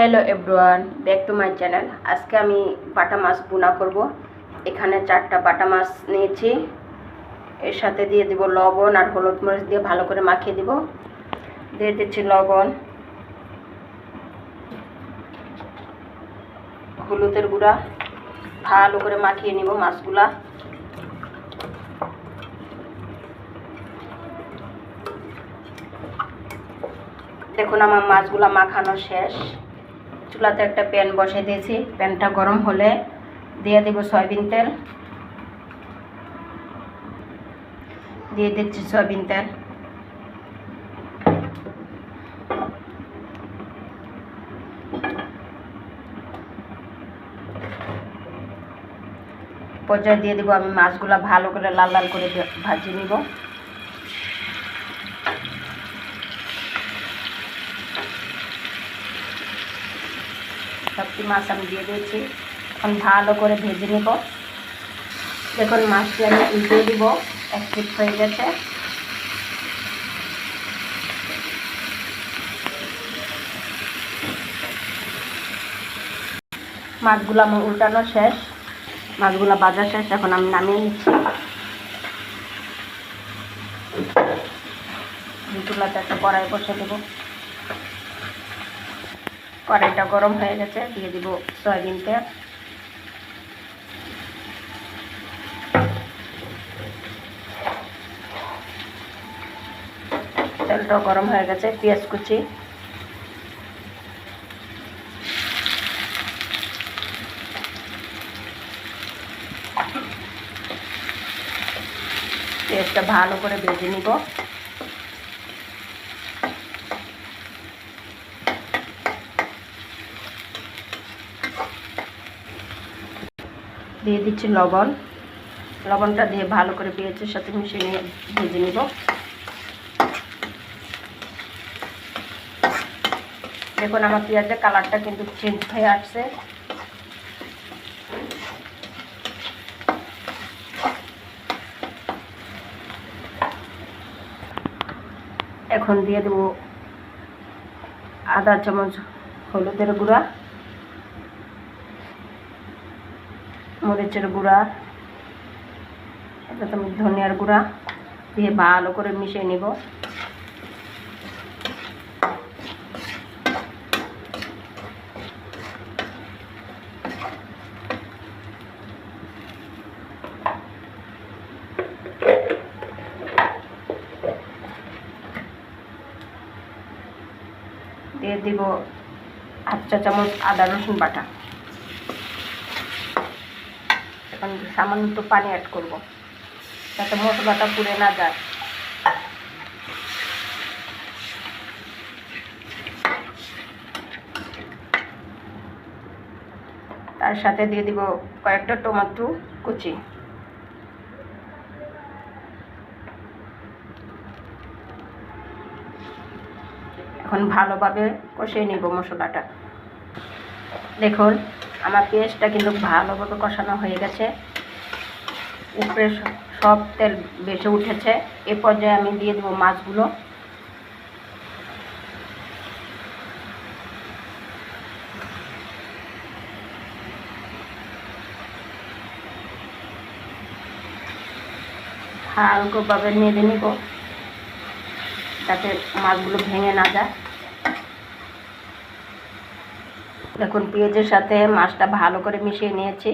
Hello everyone back to my channel আজকে আমি বাটা মাছ বোনা করব। এখানে চারটা বাটা মাছ নিয়েছি। এর সাথে দিয়ে দিব লবণ আর হলুদ মরিচ দিয়ে ভালো করে মাখিয়ে দিব। দিয়ে দিচ্ছি লবণ। হলুদের গুঁড়া। ভালো করে মাখিয়ে নিব মাছগুলা। দেখুন আমার মাছগুলা মাখানো শেষ। চুলাতে একটা প্যান বসে দিয়েছি। প্যানটা গরম হলে দিয়ে দেব সয়াবিন তেল। দিয়ে দিচ্ছি সয়াবিন তেল। পর্যায়ে দিয়ে দেবো আমি মাছগুলা ভালো করে লাল লাল করে ভাজি নিব। সবটি মাছ আমি দিয়ে দিয়েছি। এখন ভালো করে ভেজে নেব। দেখুন মাছটি আমি উল্টে দিব, এক ফিট হয়ে গেছে। মাছগুলো আমার উল্টানো শেষ। মাছগুলো বাজার শেষ, এখন আমি নামিয়ে নিচ্ছি। চুলাতে একটা কড়াই বসে দেবো। কড়াইটা গরম হয়ে গেছে, দিয়ে দিব সয়াবিন তেল। তেলটা গরম হয়ে গেছে, পেঁয়াজ কুচি। পেঁয়াজটা ভালো করে ভেজে নিব। দিয়ে দিচ্ছি লবণ। লবণটা দিয়ে ভালো করে পেঁয়াজের সাথে মিশিয়ে নিয়ে ভেজে নিব। দেখুন আমার পেঁয়াজের কালারটা কিন্তু চেঞ্জ হয়ে আসছে। এখন দিয়ে দেবো আধা চামচ হলুদের গুঁড়া। মরিচের গুঁড়া তুমি ধনিয়ার গুঁড়া দিয়ে ভালো করে মিশিয়ে নিব। দিয়ে দিব হাফ চা চামচ আদা রসুন বাটা। এখন সামান্য একটু পানি অ্যাড করব, যাতে মশলাটা পুড়ে না যায়। তার সাথে দিয়ে দিব কয়েকটা টমেটো কুচি। এখন ভালোভাবে কষিয়ে নিব মশলাটা। দেখুন আমার পেঁয়াজটা কিন্তু ভালোভাবে কষানো হয়ে গেছে। উপরে সব তেল বেশি উঠেছে। এ পর্যায়ে আমি দিয়ে দেবো মাছগুলো। হালকাভাবে নেড়ে নিব, যাতে মাছগুলো ভেঙে না যায়। দেখুন পেঁয়াজের সাথে মাছটা ভালো করে মিশিয়ে নিয়েছি।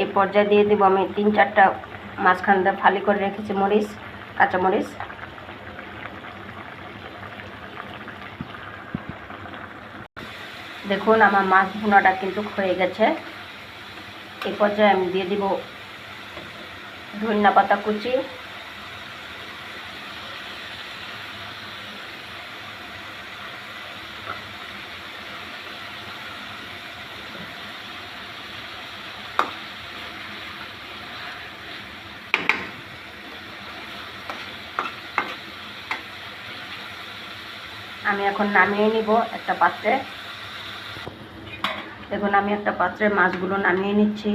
এই পর্যায়ে দিয়ে দেবো আমি তিন চারটা মাঝখানটা ফালি করে রেখেছি মরিচ কাঁচা মরিচ দেখুন আমার মাছ ভুনাটা কিন্তু হয়ে গেছে। এই পর্যায়ে আমি দিয়ে দিব ধনিয়া পাতা কুচি। আমি এখন নামিয়ে নিব একটা পাত্রে। দেখুন, আমি একটা পাত্রে মাছগুলো নামিয়ে নিচ্ছি।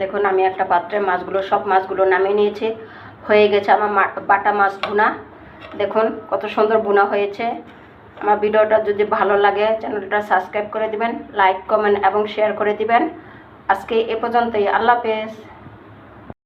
দেখুন, আমি একটা পাত্রে মাছগুলো, সব মাছগুলো নামিয়ে নিয়েছি। হয়ে গেছে আমার বাটা মাছ ভুনা। দেখুন, কত সুন্দর ভুনা হয়েছে। আমার ভিডিওটা যদি ভালো লাগে, চ্যানেলটা সাবস্ক্রাইব করে দিবেন, লাইক, কমেন্ট এবং শেয়ার করে দিবেন। আজকে এ পর্যন্তই, আল্লাহ হাফেজ।